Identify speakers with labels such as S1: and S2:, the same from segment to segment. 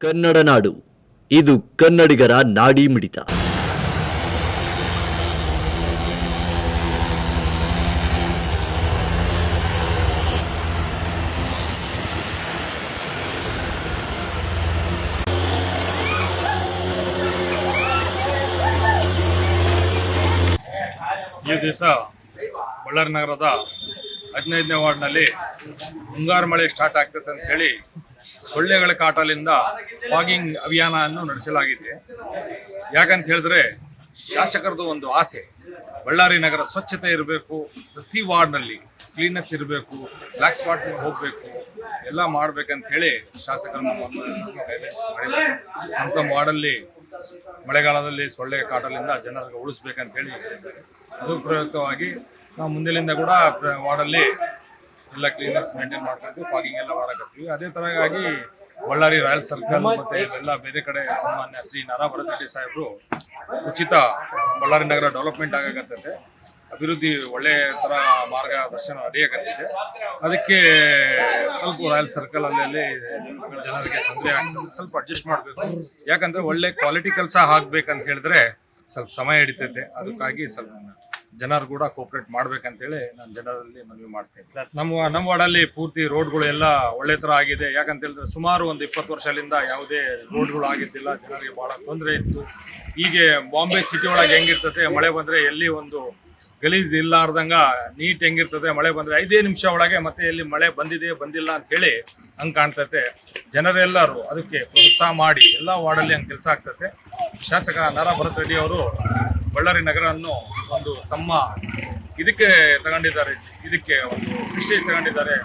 S1: ಕನ್ನಡ ನಾಡು. ಇದು ಕನ್ನಡಿಗರ ನಾಡಿ ಮಿಡಿತ.
S2: ಈ ದಿವಸ ಬಳ್ಳಾರಿ ನಗರದ ಹದಿನೈದನೇ ವಾರ್ಡ್ನಲ್ಲಿ ಮುಂಗಾರು ಮಳೆ ಸ್ಟಾರ್ಟ್ ಆಗ್ತದೆ ಅಂತ ಹೇಳಿ ಸೊಳ್ಳೆಗಳ ಕಾಟಲಿಂದ ಫಾಗಿಂಗ್ ಅಭಿಯಾನವನ್ನು ನಡೆಸಲಾಗಿದೆ. ಯಾಕಂತ ಹೇಳಿದ್ರೆ ಶಾಸಕರದು ಒಂದು ಆಸೆ. ಬಳ್ಳಾರಿ ನಗರ ಸ್ವಚ್ಛತೆ ಇರಬೇಕು, ಪ್ರತಿ ವಾರ್ಡ್ನಲ್ಲಿ ಕ್ಲೀನ್ನೆಸ್ ಇರಬೇಕು ಬ್ಲ್ಯಾಕ್ ಸ್ಪಾಟ್ ಹೋಗಬೇಕು, ಎಲ್ಲ ಮಾಡ್ಬೇಕಂತ ಹೇಳಿ ಶಾಸಕರನ್ನು ಗೈಡೆನ್ಸ್ ಮಾಡಿದ್ದಾರೆ. ಅಂತ ವಾರ್ಡಲ್ಲಿ ಮಳೆಗಾಲದಲ್ಲಿ ಸೊಳ್ಳೆ ಕಾಟಲಿಂದ ಜನರಿಗೆ ಉಳಿಸ್ಬೇಕಂತ ಹೇಳಿ ಅದು ಪ್ರಯುಕ್ತವಾಗಿ ನಾವು ಮುಂದಿನಿಂದ ಕೂಡ ವಾರ್ಡಲ್ಲಿ ಎಲ್ಲ ಕ್ಲೀನೆಸ್ ಮೇಂಟೈನ್ ಮಾಡ್ಕೊಂಡು ಫಾಗಿಂಗ್ ಎಲ್ಲ ಮಾಡಕತ್ತೀವಿ. ಅದೇ ತರಗಾಗಿ ಬಳ್ಳಾರಿ ರಾಯಲ್ ಸರ್ಕಲ್ ಮತ್ತೆ ಎಲ್ಲ ಬೇರೆ ಕಡೆ ಸನ್ಮಾನ್ಯ ಶ್ರೀ ನಾರಾ ಸಾಹೇಬರು ಉಚಿತ ಬಳ್ಳಾರಿ ನಗರ ಡೆವಲಪ್ಮೆಂಟ್ ಆಗಕತ್ತೈತೆ. ಅಭಿವೃದ್ಧಿ ಒಳ್ಳೆ ತರ ಮಾರ್ಗದರ್ಶನ ನಡೆಯಕತ್ತಿದೆ ಅದಕ್ಕೆ ಸ್ವಲ್ಪ ರಾಯಲ್ ಸರ್ಕಲ್ ಅಲ್ಲಿ ಜನರಿಗೆ ತೊಂದರೆ ಆಗ್ತದೆ. ಸ್ವಲ್ಪ ಅಡ್ಜಸ್ಟ್ ಮಾಡಬೇಕು. ಯಾಕಂದ್ರೆ ಒಳ್ಳೆ ಕ್ವಾಲಿಟಿ ಕೆಲಸ ಆಗ್ಬೇಕಂತ ಹೇಳಿದ್ರೆ ಸ್ವಲ್ಪ ಸಮಯ ಹಿಡಿತೈತೆ. ಅದಕ್ಕಾಗಿ ಸ್ವಲ್ಪ ಜನರು ಕೂಡ ಕೋಪರೇಟ್ ಮಾಡ್ಬೇಕಂತೇಳಿ ನಾನು ಜನರಲ್ಲಿ ಮನವಿ ಮಾಡ್ತೇನೆ ನಮ್ಮ ನಮ್ಮ ವಾರ್ಡಲ್ಲಿ ಪೂರ್ತಿ ರೋಡ್ಗಳು ಎಲ್ಲ ಒಳ್ಳೆ ತರ ಆಗಿದೆ. ಯಾಕಂತ ಹೇಳಿದ್ರೆ ಸುಮಾರು ಒಂದು ಇಪ್ಪತ್ತು ವರ್ಷದಿಂದ ಯಾವುದೇ ರೋಡ್ಗಳು ಆಗಿದ್ದಿಲ್ಲ. ಜನರಿಗೆ ಬಹಳ ತೊಂದರೆ ಇತ್ತು. ಹೀಗೆ ಬಾಂಬೆ ಸಿಟಿ ಒಳಗೆ ಹೆಂಗಿರ್ತದೆ ಮಳೆ ಬಂದ್ರೆ ಎಲ್ಲಿ ಒಂದು ಗಲೀಜ್ ಇಲ್ಲಾರ್ದಂಗ ನೀಟ್ ಹೆಂಗಿರ್ತದೆ ಮಳೆ ಬಂದ್ರೆ ಐದೇ ನಿಮಿಷ ಒಳಗೆ ಮತ್ತೆ ಎಲ್ಲಿ ಮಳೆ ಬಂದಿದೆ ಬಂದಿಲ್ಲ ಅಂತ ಹೇಳಿ ಹಂಗ್ ಕಾಣ್ತತೆ. ಜನರೆಲ್ಲರೂ ಅದಕ್ಕೆ ಪ್ರೋತ್ಸಾಹ ಮಾಡಿ ಎಲ್ಲ ವಾರ್ಡಲ್ಲಿ ಹಂಗೆ ಕೆಲಸ ಆಗ್ತೈತೆ. ಶಾಸಕ ನರ ಭರತ್ ರೆಡ್ಡಿ ಅವರು ಬಳ್ಳಾರಿ ನಗರವನ್ನು ಒಂದು ತಮ್ಮ ಇದಕ್ಕೆ ತಗೊಂಡಿದ್ದಾರೆ. ಇದಕ್ಕೆ ಒಂದು ಕೃಷಿ ತಗೊಂಡಿದ್ದಾರೆ.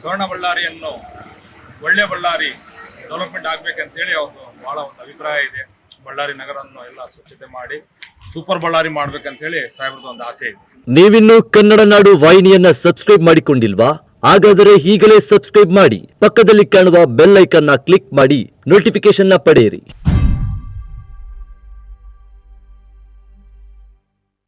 S2: ಸ್ವರ್ಣ ಬಳ್ಳಾರಿಯನ್ನು ಒಳ್ಳೆ ಬಳ್ಳಾರಿ ಡೆವಲಪ್ಮೆಂಟ್ ಆಗ್ಬೇಕಂತೇಳಿ ಅವರು ಬಹಳ ಒಂದು ಅಭಿಪ್ರಾಯ ಇದೆ. ಬಳ್ಳಾರಿ ನಗರವನ್ನು ಎಲ್ಲ ಸ್ವಚ್ಛತೆ ಮಾಡಿ ಸೂಪರ್ ಬಳ್ಳಾರಿ ಮಾಡ್ಬೇಕಂತೇಳಿ ಸಾಹೇಬ್ರದ್ದು ಒಂದು ಆಸೆ ಇದೆ.
S1: ನೀವಿನ್ನು ಕನ್ನಡ ನಾಡು ವಾಹಿನಿಯನ್ನ ಸಬ್ಸ್ಕ್ರೈಬ್ ಮಾಡಿಕೊಂಡಿಲ್ವಾ? ಹಾಗಾದರೆ ಈಗಲೇ ಸಬ್ಸ್ಕ್ರೈಬ್ ಮಾಡಿ, ಪಕ್ಕದಲ್ಲಿ ಕಾಣುವ ಬೆಲ್ ಐಕನ್ನ ಕ್ಲಿಕ್ ಮಾಡಿ ನೋಟಿಫಿಕೇಶನ್ನ ಪಡೆಯಿರಿ.